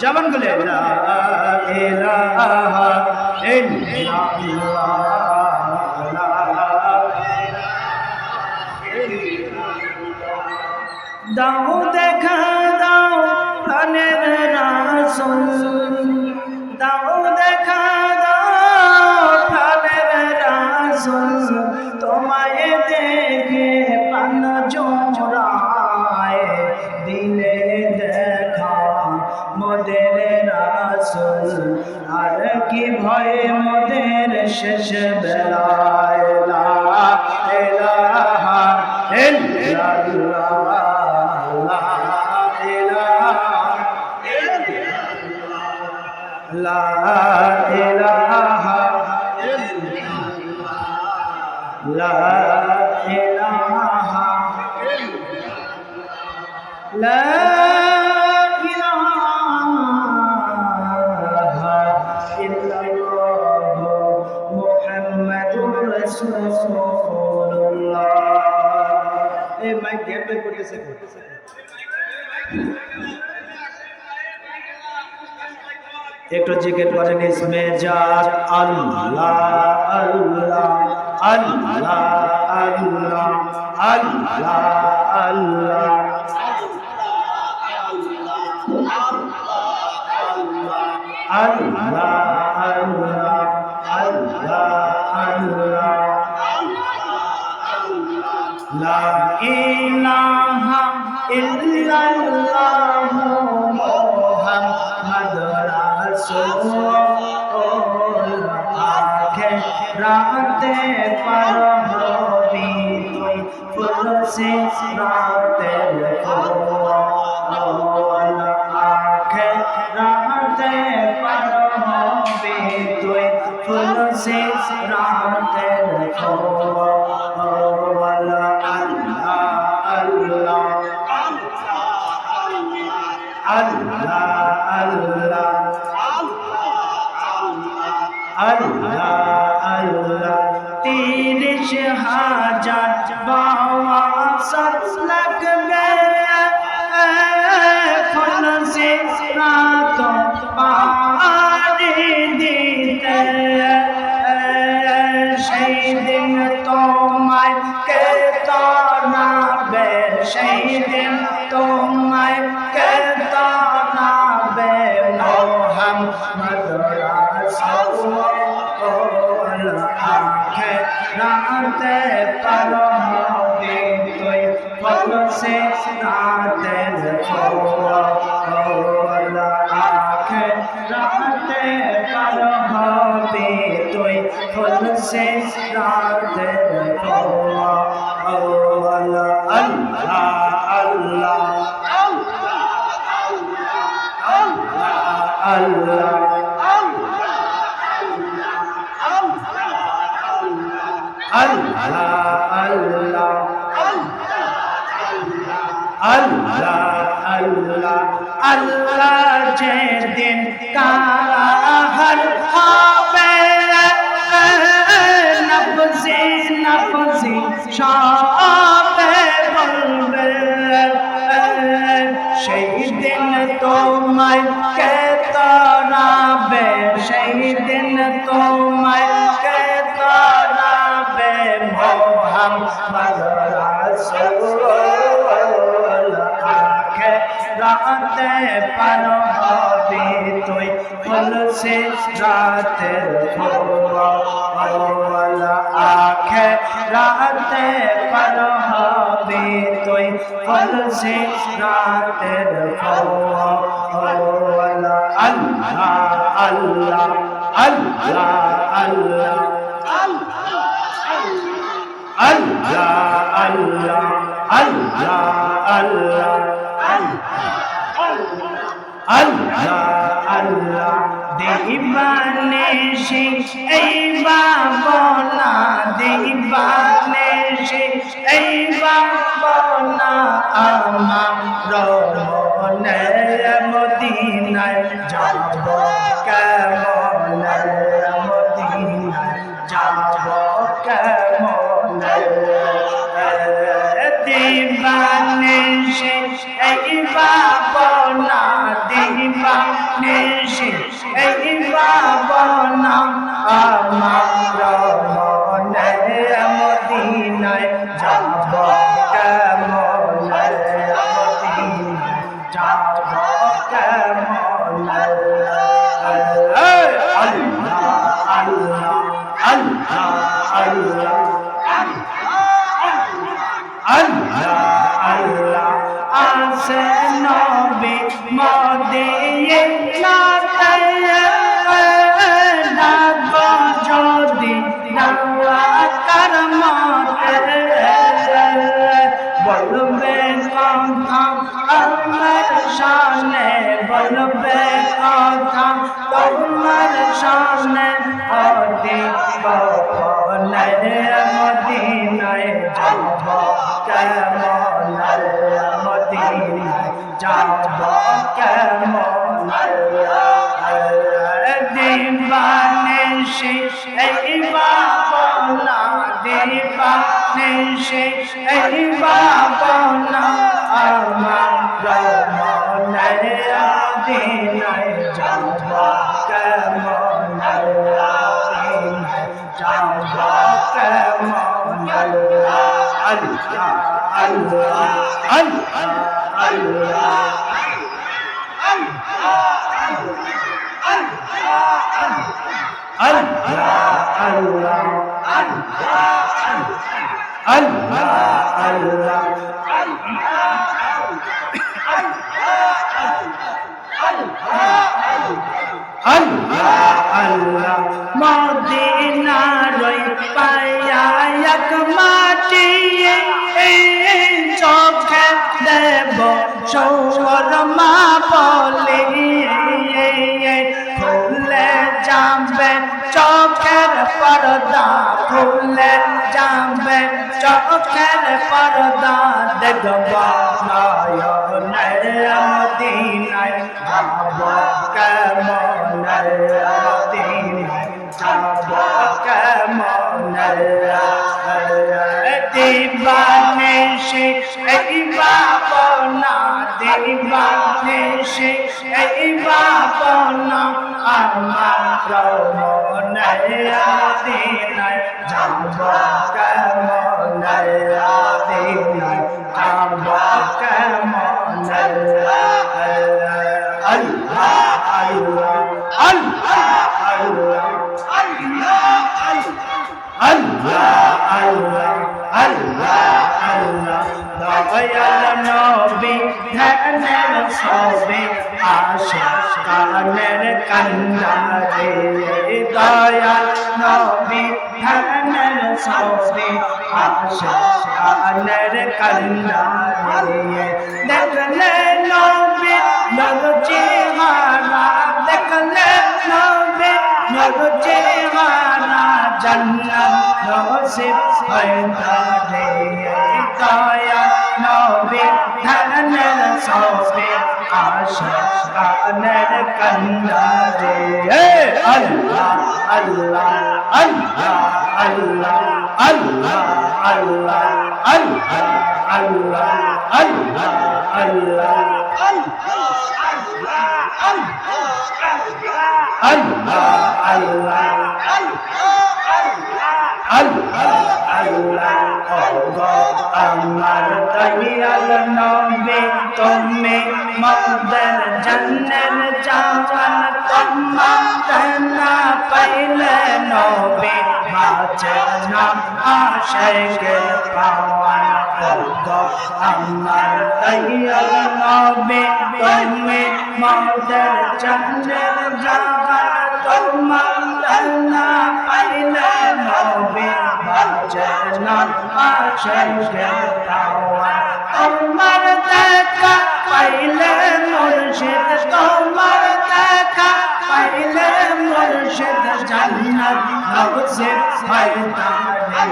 জবান গুলে লা ইলাহা ইল্লাল্লাহ। লা দাও দেখা দাও প্রাণের রাসূল। দাও দেখা মোদের শেষ বেলায় লা একটু জিজ্ঞেস করেন ইসমে জাত আল্লাহ আল্লাহ আল্লাহ আল্লাহ আল্লাহ আল্লাহ আল্লাহ আল্লাহ আল্লাহ আল্লাহ লা ইলাহা ইল্লাল্লাহ মুহাম্মাদুর রাসূল আখে রাতে পার হবি তুই ফুল সে রাতে আখে রাতে পার হবি তুই ফুল সে রাতে Jan Jan Jan Jan জানতে পারো। আল্লাহ যেদিন কাহার হবে, নফসি নফসি সবে বলবে সেই দিন তোমায় কে তারাবে সেই দিন তোমায় হতে পারো হবে তুই। খুলসে রাতে আখে রাতে পারো হবে তুই। খুলসে রাতে আল্লাহ আল্লাহ আল্লাহ আল্লাহ। Allah, Allah, Allah, Allah, Allah. আল্লাহ আল্লাহ, দেবানে সে, এই বাবনা দেবানে সে, এই বাবনা আমার রমনে মদিনায় যাব। কেমন মদিনায় যাব, কেমন? দিবানে সে, এই সে এই বাবনা আমার মনে মদিনায় যাব কেমন যাব কেমন আল্লাহ আল্লাহ আল্লাহ আল্লাহ আল্লাহ আল্লাহ আসে নবী মদিয়ে বলবে কথা আমার সামনে বলবে কথা, তোমার সামনে অতি মদিনায় যাব। কেমন মদিনায় যাব? কেমন? দিবানে সে নেই সে এই বাপনা আমার রমনায়া দিনাই যাবা কেমনায়া দিনাই যাবা কেমনায়া আল্লাহ আল্লাহ আল্লাহ আল্লাহ Allah, Allah, Allah, Allah, Allah. আল্লাহ চলে যাবে চোখের পর্দা দেখব দিনায় ভাব কেমন দিনায় ভাব কেমন দিবানে সে একবার এইবার দেশে এইবার বন আমার নয়া দিনায় যাব নয়া দিনায় যাব আল্লাহ আল্লাহ আল্লাহ আল্লাহ আল্লাহ কান্দারে দয়াল নবী ধ্যানের সবে আসে কানের কান্দারে দেখলে নবী নর চেহারা দেখলে নবী নর চেহারা জন্নত নসিব হইতারে দয়া নবী ধনের সবে আশা কানের কন্দারে আল্লাহ আল্লাহ আল্লাহ আল্লাহ আল্লাহ আল্লাহ আল্লাহ আল্লাহ আল্লাহ আল্লাহ আল্লাহ আল্লাহ আল্লাহ আল্লাহ আমার দয়াল নবী তুমি মদের জন্নের জান তোমার না পাইলে নবী বাঁচে না আশেকে পাওয়ান আমার দয়াল নবী তুমি মদের জন্নের জান তোমার না পাইলে নবী বাজনা আশেকে জান্নাত হাউসে ফাইতারে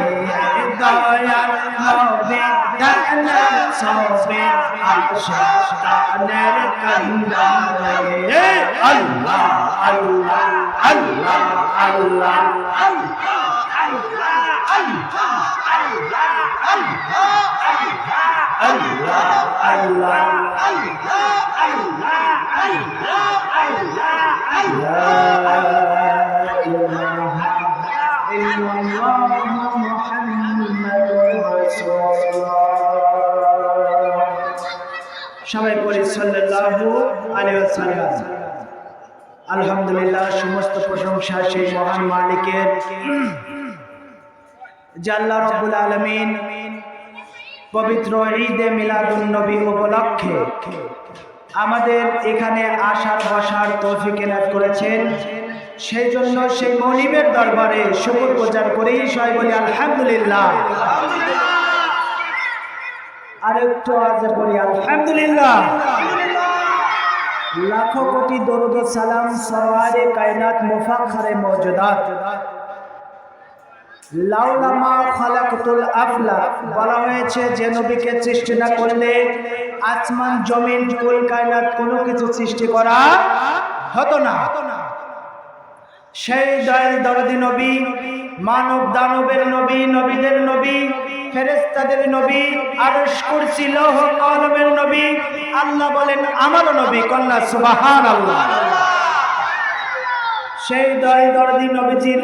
দয়ার হবে দানা সবে আশাতানের কান্দা রে আল্লাহ আল্লাহ আল্লাহ আল্লাহ আল্লাহ Allah, Allah, Allah, Allah, Allah. সবাই বলি সাল্লাল্লাহু আলাইহি ওয়াসাল্লাম। আলহামদুলিল্লাহ, সমস্ত প্রশংসা সেই মহান মালিকের। জাল্লা রব্বুল আলামিন পবিত্র ঈদে মিলাদুন নবী উপলক্ষে আমাদের এখানে আসার, বসার তৌফিক করেছেন। সেই জন্য সেই মনিবের দরবারে শুকর প্রচার করেই সবাই বলি আলহামদুলিল্লাহ। আর একটু আওয়াজে বলি, আলহামদুলিল্লাহ। লাখো কোটি দরুদ সালাম সরওয়ারে কায়নাত মুফাখরে মওজুদাত। লাউলামা খালাকতুল আফলাক বলা হয়েছে, যে নবীকে সৃষ্টি না করলে আসমান, জমিন, কুল, কায়নাত কোনো কিছু সৃষ্টি করা হতো না হতো না। সেই দয়াল দরদি নবী, মানব দানবের নবী, নবীদের নবী ফেরেস্তাদের নবী লৌহ কলমের নবী। আল্লাহ বলেন, আমারও নবী, কন্যা সুবাহান আল্লাহ সেই দয়াল দরদি নবীজির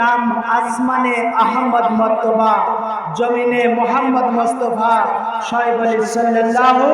নাম আসমানে আহমদ মর্তবা, জমিনে মোহাম্মদ মোস্তফা, সাহেব আলী সাল্লাল্লাহু